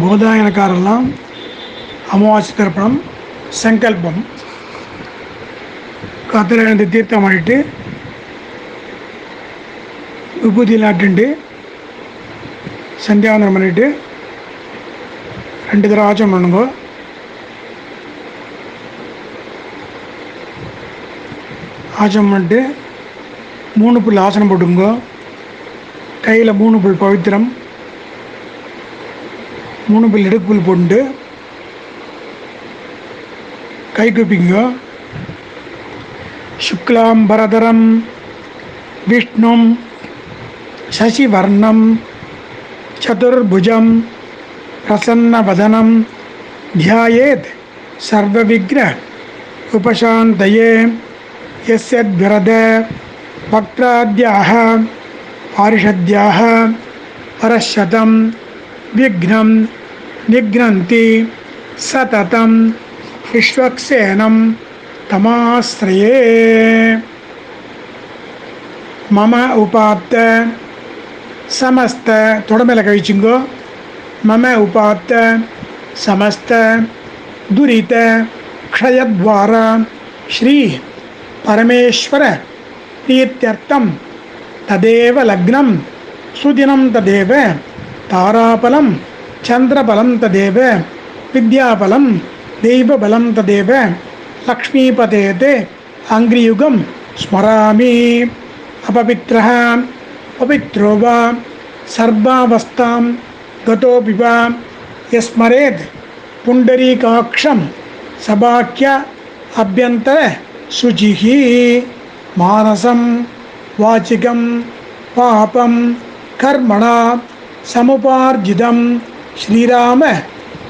போதாயனக்காரெல்லாம் அமாவாசை தர்ப்பணம் சங்கல்பம். கத்தில் எழுந்து தீர்த்தம் ஆடிட்டு விபூதி நாட்டுண்டு சந்தியாவந்தனம் பண்ணிட்டு ரெண்டு தடவை ஆச்சம் பண்ணுங்க. ஆச்சம் பண்ணிட்டு மூணு புல் ஆசனம் போட்டுங்க கையில் மூணு புல் பவித்திரம். மூணு பில் இடுப்புல் போட்டு கை குப்பிங்க சுக்லாம் பரதரம் விஷ்ணும் శశివర్ణం చతుర్భుజం ప్రసన్నవదనం ధ్యాయేత్ సర్వవిగ్రహ ఉపశాంతయే యస్యద్విరద వక్త్రాద్యాహ పారిషద్యాహ పరశతం విఘ్నం நிக்னந்தி சததம் விஸ்வக்சேனம் தமாஸ்ரயே மம உபாப்த சமஸ்த தொடமையில் கழிச்சுங்கோ மம உபாப்த சமஸ்த துரித க்ஷயத்வாரா ஸ்ரீ பரமேஸ்வர பிரீத்தியர்த்தம் ததேவ லக்னம் சுதினம் ததேவ தாராபலம் चन्द्रबलं तदेव विद्याफलं दैवबलं तदेव लक्ष्मीपतेते अङ्ग्रियुगं स्मरामि अपवित्रः पवित्रो वा सर्वावस्थां गतोऽपि वा यस्मरेत् पुण्डरीकाक्षं सभाख्य अभ्यन्तर शुचिः मानसं वाचिकं पापं कर्मणा समुपार्जितं ஸ்ரீராம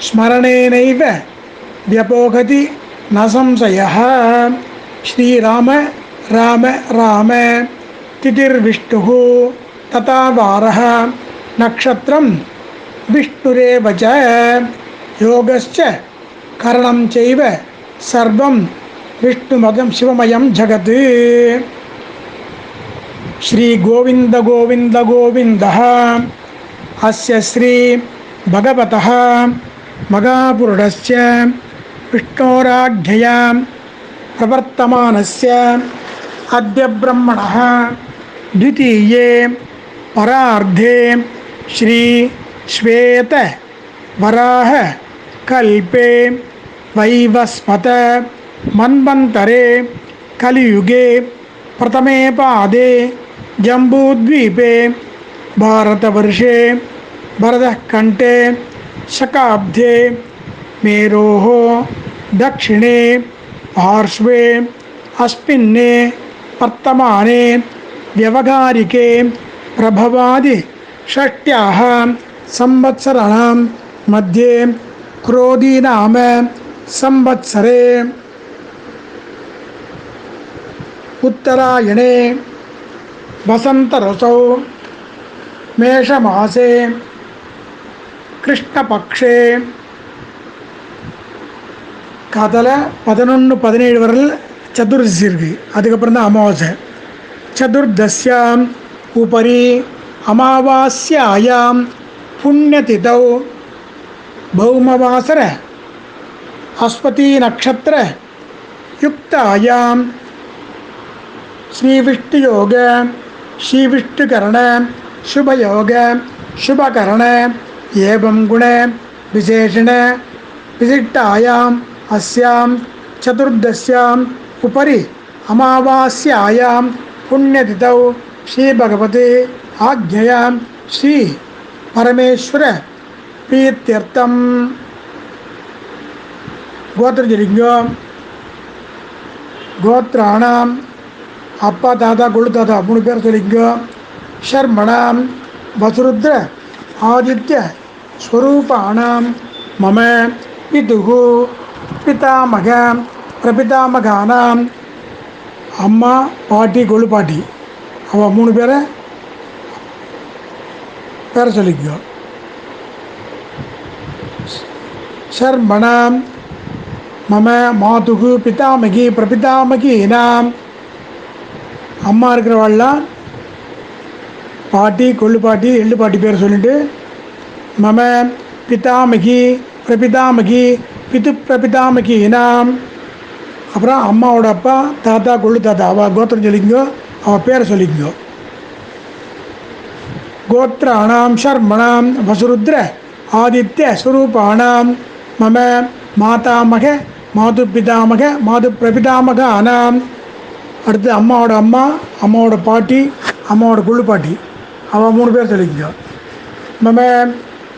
ஸ்மரணேனைவ வியபோகதி நசம்சய ஸ்ரீராம ராம ராம திதிர்விஷ்ணு ததா வாரக நக்ஷத்திரம் விஷ்ணுரேவச்ச யோகஸ்ச கரணம் செய்வ சர்வம் விஷ்ணுமதம் சிவமயம் ஜகத். ஸ்ரீ கோவிந்த கோவிந்த கோவிந்த அஸ்ய ஸ்ரீ भगवतः मगापुरुषस्य विष्णोराज्ञया प्रवर्तमानस्य अद्य ब्रह्मणः द्वितीये परार्धे श्री श्वेत वराह कल्पे वैवस्वत मन्वन्तरे कलियुगे प्रथमे पादे जम्बूद्वीपे भारतवर्षे भरतकण्ठे शकाब्दे मेरोः दक्षिणे पार्श्वे अस्मिन्ने वर्तमाने व्यवहारिके प्रभवादि षष्ट्याः संवत्सराणां मध्ये क्रोधीनाम संवत्सरे। उत्तरायणे वसन्तऋतौ मेषमासे கிருஷ்ணபக்ஷே. காதால் பதினொன்று பதினேழு வரல் சதுர்தசி இருக்குது அதுக்கப்புறம் தான் அமாவாசை. சதுர்தசியாம் உபரி அமாவாஸ்யாயாம் புண்ணியதிதௌ பௌமவாசர அஸ்வதி நட்சத்திர யுக்தாயாம் ஸ்ரீவிஷ்ணு யோக ஸ்ரீவிஷ்ணுகரண சுபயோக சுபகரண एवं गुण विशेषण विशिष्टायाम् अस्यां चतुर्दश्याम् उपरि अमावास्यायां पुण्यतिथौ श्रीभगवते आज्ञयां श्री परमेश्वर प्रीत्यर्थं गोत्रजलिङ्गं கோத்ராணாம் அப்பா தாத்தா கொள்ளு தாத்தா மூணு பேர் சொல்லிங்க ஷர்மணாம் வசுருத்ர ஆதித்ய ஸ்வரூபாணாம் மம பிதுகு பிதாமக பிரபிதாமகானாம் அம்மா பாட்டி கொழு பாட்டி அவள் மூணு பேரை பேரை சொல்லிக்கோ ஷர்மணாம் மம மாதுகு பிதாமகி பிரபிதாமகீனாம் அம்மா இருக்கிறவாள்லாம் பாட்டி கொள்ளு பாட்டி எள்ளு பாட்டி பேர் சொல்லிட்டு மம பிதாமகி பிரபிதாமகி பித்து பிரபிதாமகி பிரபிதாமகினாம் அப்புறம் அம்மாவோட அப்பா தாத்தா கொள்ளு தாத்தா அவள் கோத்திரம் சொல்லிக்கோ அவள் பேரை சொல்லிக்கோ. கோத்திராணாம் ஷர்மணாம் வசுருத்ர ஆதித்ய ஸ்வரூபாணாம் மம மாதாமக மாது பிதாமக மாது பிரபிதாமக ஆனாம் அடுத்து அம்மாவோட அம்மா அம்மாவோட பாட்டி அம்மாவோட குள்ளு பாட்டி அவள் மூணு பேர் சொல்லிக்கோ. மம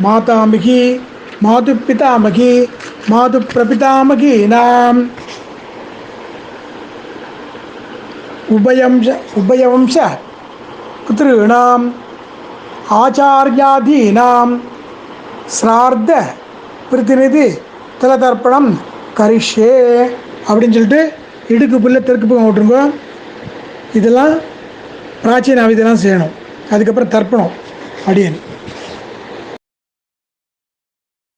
மாதாமகி மாது பிதாமகி மாது பிரபிதாமகி நாம். உபயம்ச உபயவம்ச பித்ருணாம் ஆச்சாரியாதீனாம். சிரார்த்த பிரதிநிதி திலதர்ப்பணம் கரிஷே அப்படின்னு சொல்லிட்டு இடுக்கு புல்ல தெற்கு பக்கம் விட்டுருங்க இதெல்லாம் பிராச்சீன இதெல்லாம் செய்யணும். அதுக்கப்புறம் தர்ப்பணம் அப்படின்னு